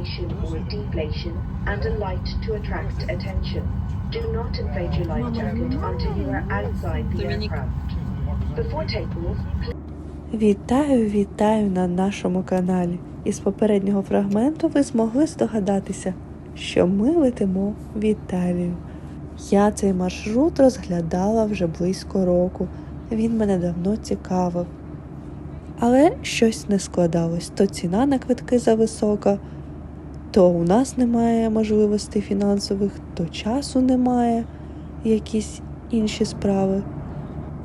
inflation or deflation, and a light to attract attention. Do not inflate your life jacket until you are outside the aircraft. Before takeoff, Вітаю, вітаю на нашому каналі. Із попереднього фрагменту ви змогли здогадатися, що ми летимо в Італію. Я цей маршрут розглядала вже близько року. Він мене давно цікавив. Але щось не складалось. То ціна на квитки зависока, то у нас немає можливостей фінансових, то часу немає, якісь інші справи.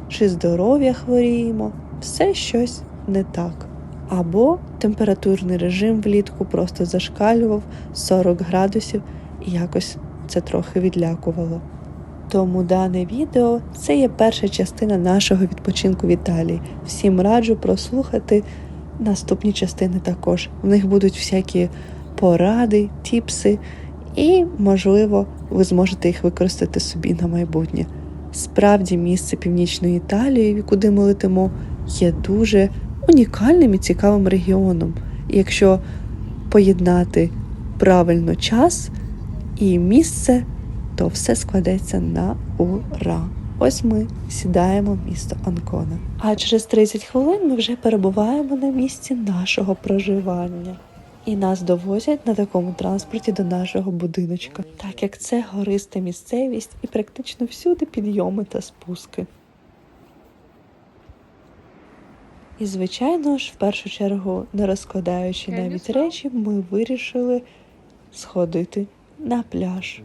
Чи здоров'я хворіємо, все щось не так. Або температурний режим влітку просто зашкалював 40 градусів і якось це трохи відлякувало. Тому дане відео це є перша частина нашого відпочинку в Італії. Всім раджу прослухати наступні частини також. В них будуть всякі поради, тіпси, і, можливо, ви зможете їх використати собі на майбутнє. Справді, місце Північної Італії, куди ми летимо, є дуже унікальним і цікавим регіоном. І якщо поєднати правильно час і місце, то все складеться на ура. Ось ми сідаємо в місто Анкона. А через 30 хвилин ми вже перебуваємо на місці нашого проживання. І нас довозять на такому транспорті до нашого будиночка, так як це гориста місцевість і практично всюди підйоми та спуски. І, звичайно ж, в першу чергу, не розкладаючи навіть речі, ми вирішили сходити на пляж.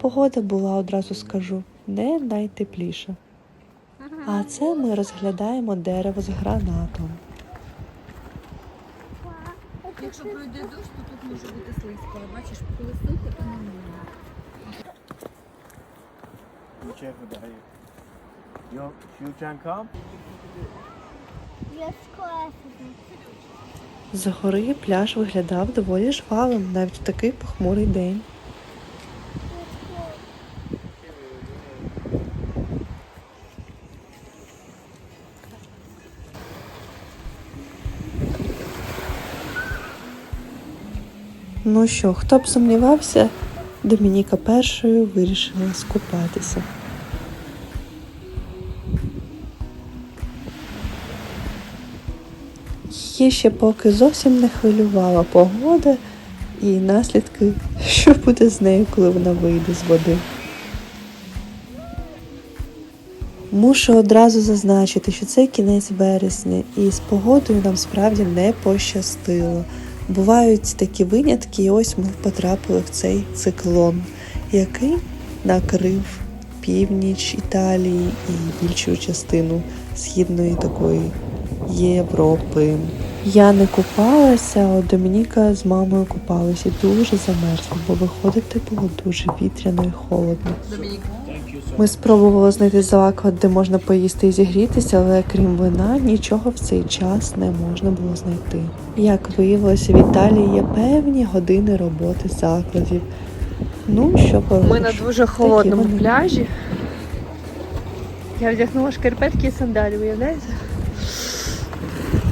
Погода була, одразу скажу, не найтепліша. А це ми розглядаємо дерево з гранатом. Якщо пройде дощ, то тут може бути слизько. А бачиш, коли сухо, то немає. Be careful there. Your fuel tank З гори пляж виглядав доволі жвавим навіть в такий похмурий день. Ну що, хто б сумнівався, Домініка першою вирішила скупатися. Її ще поки зовсім не хвилювала погода і наслідки, що буде з нею, коли вона вийде з води. Мушу одразу зазначити, що це кінець вересня, і з погодою нам справді не пощастило. Бувають такі винятки, і ось ми потрапили в цей циклон, який накрив північ Італії і більшу частину східної такої Європи. Я не купалася, а Домініка з мамою купалися і дуже замерзли, бо виходити було дуже вітряно і холодно. Ми спробували знайти заклад, де можна поїсти і зігрітися, але крім вина, нічого в цей час не можна було знайти. Як виявилося, в Італії є певні години роботи закладів. Ну, що поробиш? Ми на дуже холодному пляжі. Я вдягнула шкарпетки і сандалі, уявляєте?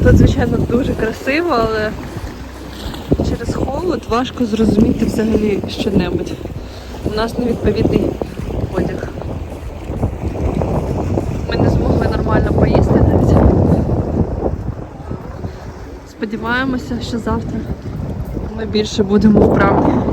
Тут, звичайно, дуже красиво, але через холод важко зрозуміти взагалі що-небудь. У нас невідповідний одяг. Ми не змогли нормально поїсти навіть. Сподіваємося, що завтра ми більше будемо вправні.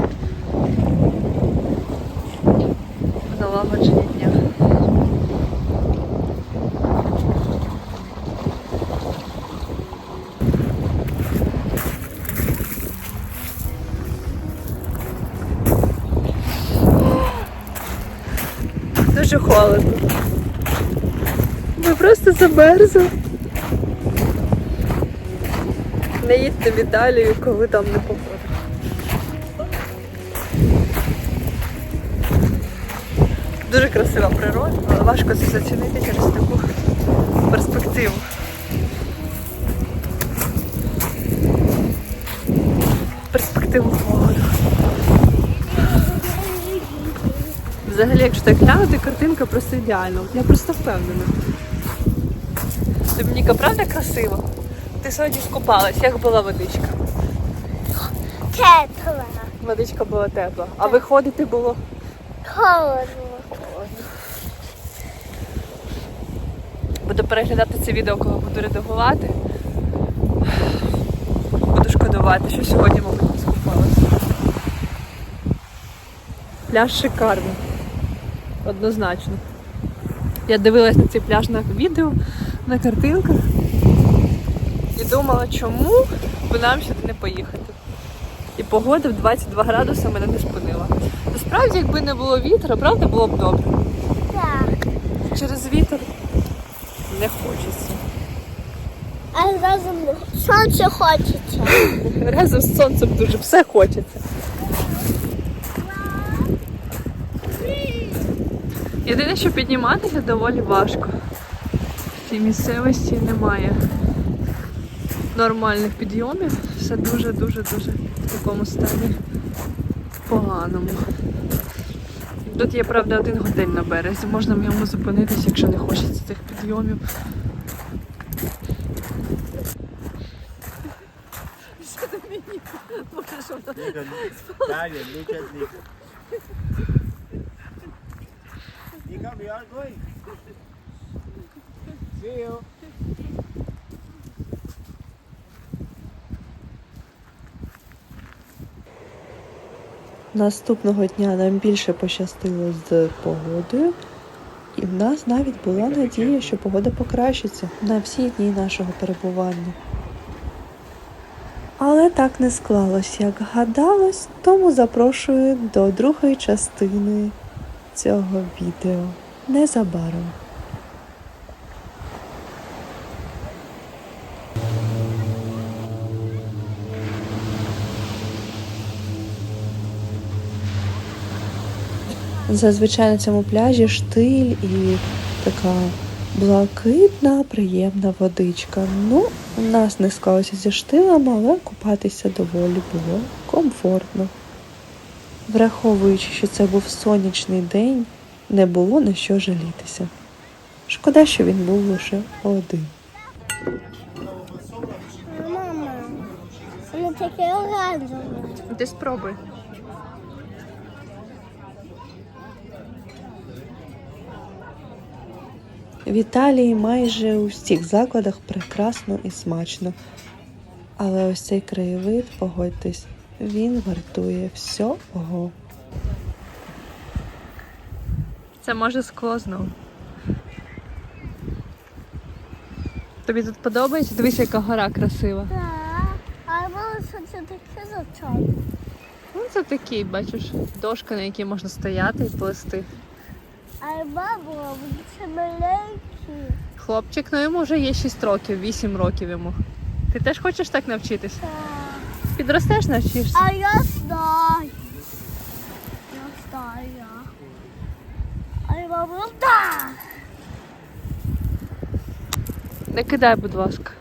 Дуже холодно. Ми просто замерзли. Не їдьте в Італію, коли там не погода. Дуже красива природа, але важко це зацінити через таку перспективу. Перспективу холоду. Взагалі, якщо так глянути, картинка просто ідеальна. Я просто впевнена. Домініка, правда красиво? Ти сьогодні скупалась, як була водичка? тепла. Водичка була тепла. А виходити було Холодно. Буду переглядати це відео, коли буду редагувати. Буду шкодувати, що сьогодні, мабуть, не скупалася. Пляж шикарний. Однозначно. Я дивилась на цей пляж на відео, на картинках і думала, чому б нам сюди не поїхати. І погода в 22 градуси мене не спинила. Насправді, якби не було вітру, правда, було б добре. Так. Через вітер не хочеться. А разом сонце хочеться. Разом з сонцем дуже все хочеться. Єдине, що підніматися доволі важко. В цій місцевості немає нормальних підйомів. Все дуже-дуже дуже в такому стані поганому. Тут є, правда, один готель на березі. Можна в ньому зупинитись, якщо не хочеться цих підйомів. Dale, muchas gracias. Dígame algo ahí. See you. Наступного дня нам більше пощастило з погодою, і в нас навіть була надія, що погода покращиться на всі дні нашого перебування. Але так не склалось, як гадалось, тому запрошую до другої частини цього відео незабаром. Зазвичай на цьому пляжі штиль і така блакитна, приємна водичка. Ну, у нас не склалося зі штилем, але купатися доволі було комфортно. Враховуючи, що це був сонячний день, не було на що жалітися. Шкода, що він був лише один. Мама, воно таке оранжеве. Ти спробуй. В Італії майже у всіх закладах прекрасно і смачно. Але ось цей краєвид, погодьтесь, він вартує всього. Це може скло знову. Тобі тут подобається? Дивись, яка гора красива. Так. А що це таке за чай? Ну, це такий, бачиш, дошка, на якій можна стояти і плести. А вони це маленькі. Хлопчик, ну йому вже є 6 років, 8 років йому. Ти теж хочеш так навчитися? Так. Підростеш, навчишся. А я знаю. Я знаю. А я мама, так. Не кидай, будь ласка.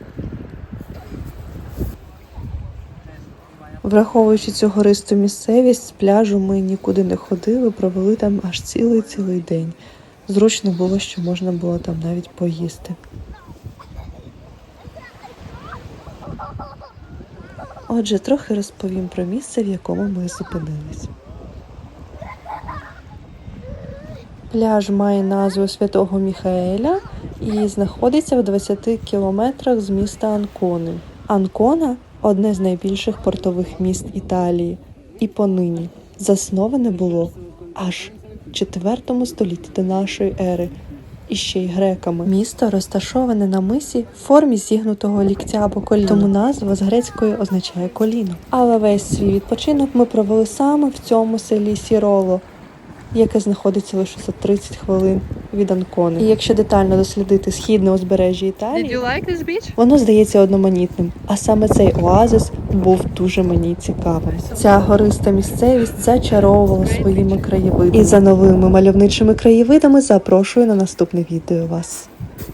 Враховуючи цю гористу місцевість, з пляжу ми нікуди не ходили, провели там аж цілий цілий день. Зручно було, що можна було там навіть поїсти. Отже, трохи розповім про місце, в якому ми зупинились. Пляж має назву Святого Міхаеля і знаходиться в 20 кілометрах з міста Анкони. Анкона одне з найбільших портових міст Італії, і понині засноване було аж в 4 столітті до нашої ери. І ще й греками. Місто розташоване на мисі в формі зігнутого ліктя або коліна. Тому назва з грецької означає коліно. Але весь свій відпочинок ми провели саме в цьому селі Сіроло, яке знаходиться лише за 30 хвилин від Анкони. І якщо детально дослідити східне узбережжя Італії, like this beach? Воно здається одноманітним, а саме цей оазис був дуже мені цікавим. Ця гориста місцевість зачаровувала своїми краєвидами. І за новими мальовничими краєвидами запрошую на наступне відео вас.